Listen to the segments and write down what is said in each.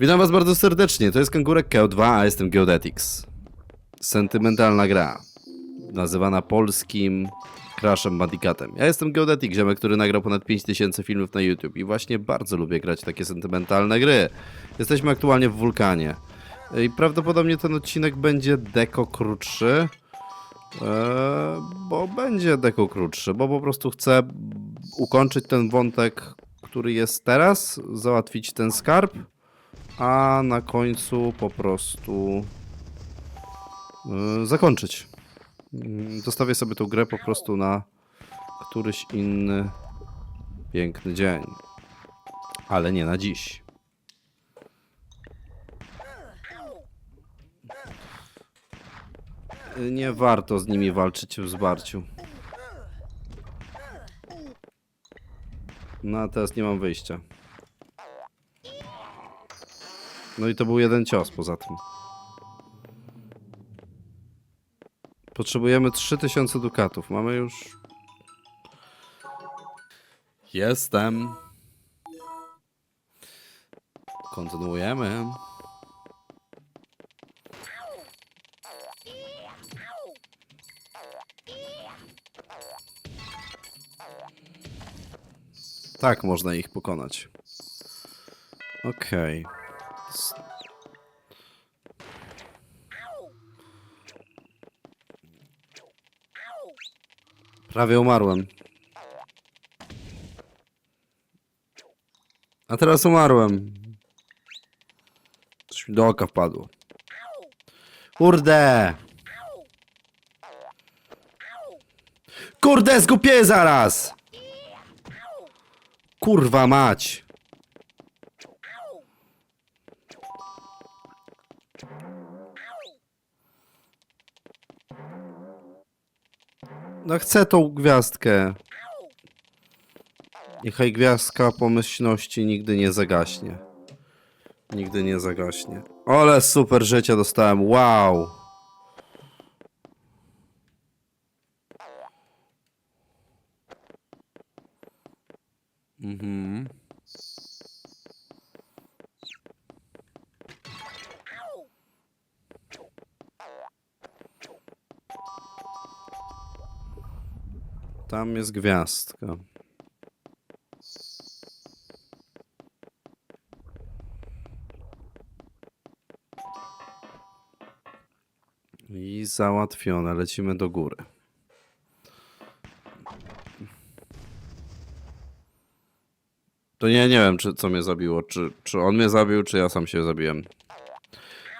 Witam was bardzo serdecznie, to jest Kangurek KO2, a jestem Geodetics. Sentymentalna gra, nazywana polskim Crashem Bandicatem. Ja jestem Geodetic, ziomek, który nagrał ponad 5000 filmów na YouTube i właśnie bardzo lubię grać takie sentymentalne gry. Jesteśmy aktualnie w wulkanie. I prawdopodobnie ten odcinek będzie deko krótszy. Eee, bo będzie deko krótszy, bo po prostu chcę ukończyć ten wątek, który jest teraz, załatwić ten skarb, a na końcu po prostu yy, zakończyć. Yy, Zostawię sobie tą grę po prostu na któryś inny piękny dzień. Ale nie na dziś. Nie warto z nimi walczyć w zbarciu. No teraz nie mam wyjścia. No i to był jeden cios poza tym. Potrzebujemy 3000 dukatów. Mamy już. Jestem. Kontynuujemy. Tak można ich pokonać. Okej. S- Prawie umarłem. A teraz umarłem. Coś mi do oka wpadło. Kurde! Kurde, zgupię zaraz! Kurwa mać! No chcę tą gwiazdkę. Niechaj gwiazdka pomyślności nigdy nie zagaśnie. Nigdy nie zagaśnie. Ale super życia dostałem, wow! Mhm. Tam jest gwiazdka. I załatwione, lecimy do góry. To nie, nie wiem, czy co mnie zabiło. Czy, czy on mnie zabił, czy ja sam się zabiłem.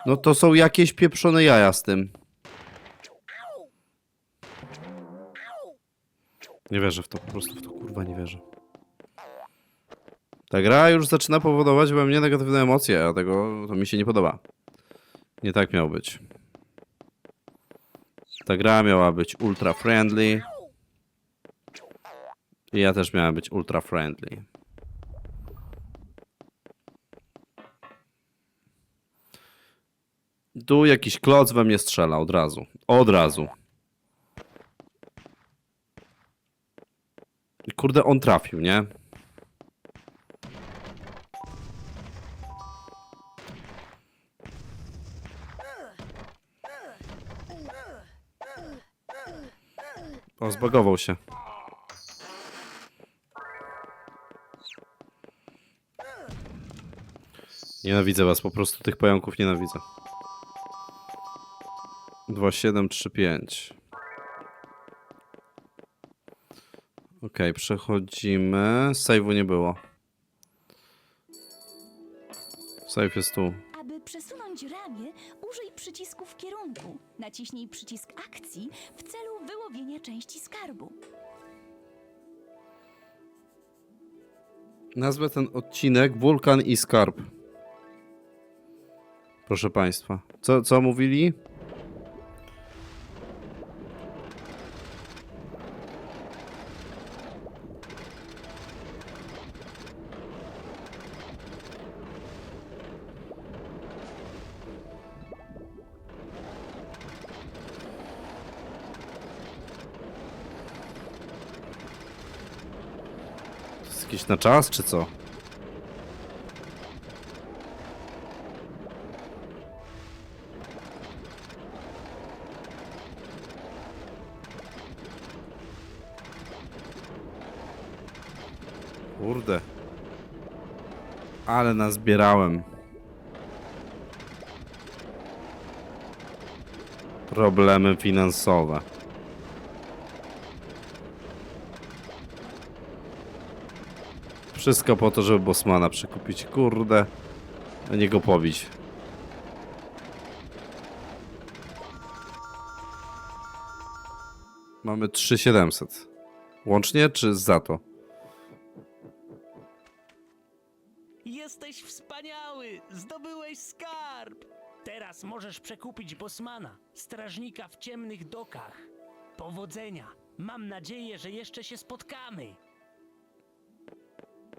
No to są jakieś pieprzone jaja z tym. Nie wierzę w to, po prostu w to kurwa nie wierzę. Ta gra już zaczyna powodować we mnie negatywne emocje, a tego to mi się nie podoba. Nie tak miało być. Ta gra miała być ultra friendly. I ja też miałem być ultra friendly. Tu jakiś kloc we mnie strzela od razu. Od razu. Kurde, on trafił, nie? O, zbagował się. Nienawidzę was, po prostu tych pająków nienawidzę. 2735. Okej, przechodzimy. Save'u nie było. Save jest tu. Aby przesunąć ramię, użyj przycisku w kierunku. Naciśnij przycisk akcji w celu wyłowienia części skarbu. Nazwę ten odcinek Wulkan i Skarb. Proszę Państwa. Co, co mówili? jakieś na czas, czy co? Kurde. Ale nazbierałem. Problemy finansowe. Wszystko po to, żeby Bosmana przekupić. Kurde. A nie go pobić. Mamy 3700. Łącznie czy za to? Jesteś wspaniały! Zdobyłeś skarb! Teraz możesz przekupić Bosmana, strażnika w ciemnych dokach. Powodzenia! Mam nadzieję, że jeszcze się spotkamy.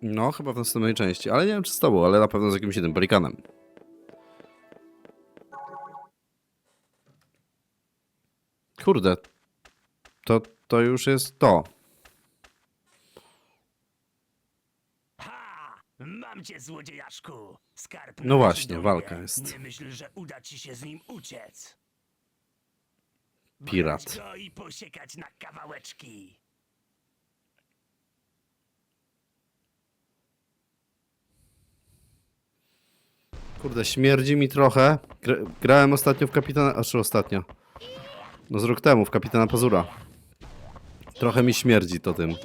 No, chyba w następnej części, ale nie wiem czy z tobą, ale na pewno z jakimś innym pelikanem. Kurde. To, to już jest to. Ha! Mam cię, złodziejaszku! Skarb No należy właśnie, do walka jest. Nie myśl, że uda ci się z nim uciec. Pirat. Brać go i posiekać na kawałeczki. Kurde, śmierdzi mi trochę. Gra, grałem ostatnio w Kapitana... A czy ostatnio? No z rok temu w Kapitana Pazura. Trochę mi śmierdzi to tym.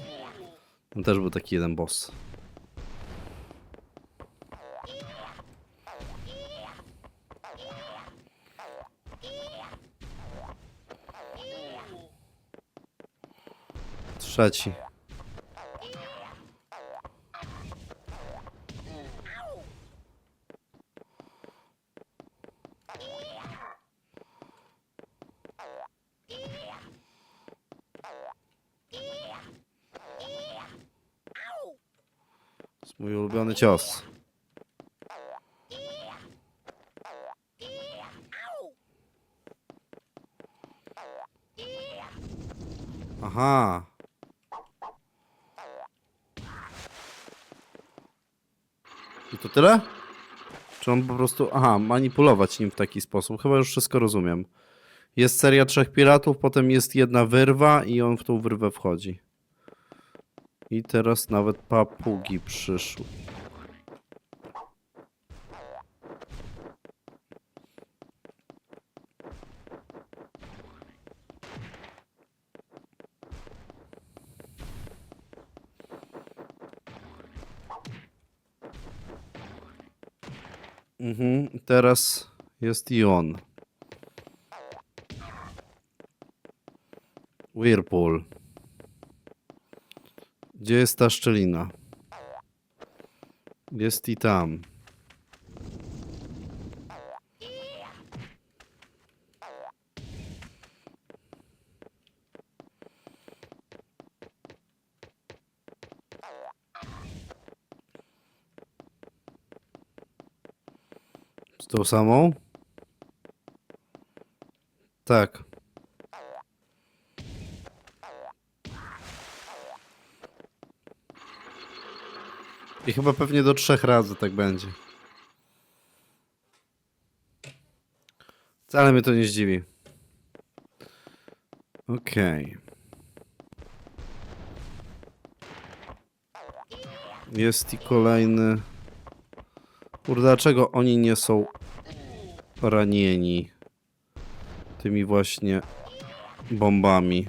Tam też był taki jeden boss. Trzeci. Jest mój ulubiony cios. Aha. I to tyle? Czy on po prostu. Aha, manipulować nim w taki sposób? Chyba już wszystko rozumiem. Jest seria trzech piratów, potem jest jedna wyrwa i on w tą wyrwę wchodzi. I teraz nawet papugi przyszły. Mhm, teraz jest i on. Whirlpool. Gdzie jest ta szczelina? Jest i tam. Tą samą? Tak. I chyba pewnie do trzech razy tak będzie. Wcale mnie to nie zdziwi. Okej. Jest i kolejny. Kurde, dlaczego oni nie są ranieni tymi właśnie bombami?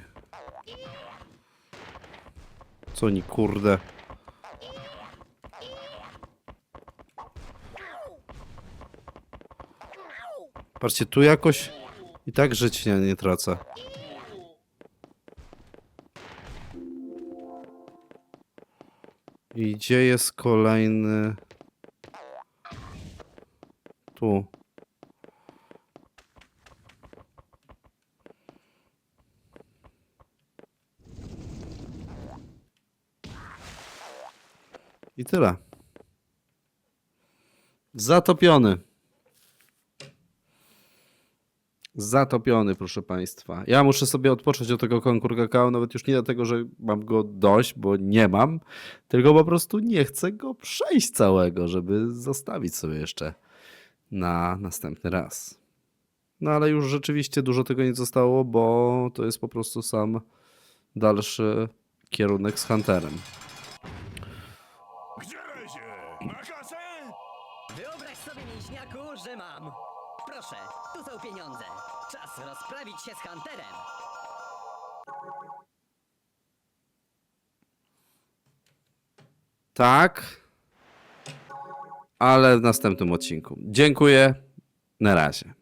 Co oni, kurde? Patrzcie, tu jakoś i tak życia nie tracę. I gdzie jest kolejny? Tu. I tyle. Zatopiony. Zatopiony, proszę Państwa. Ja muszę sobie odpocząć od tego konkur kakao, nawet już nie dlatego, że mam go dość, bo nie mam, tylko po prostu nie chcę go przejść całego, żeby zostawić sobie jeszcze na następny raz. No ale już rzeczywiście dużo tego nie zostało, bo to jest po prostu sam dalszy kierunek z Hunterem. Ma kasę? Wyobraź sobie, mięśniaku, że mam. Proszę, tu są pieniądze. Czas rozprawić się z Hunterem. Tak. Ale w następnym odcinku. Dziękuję. Na razie.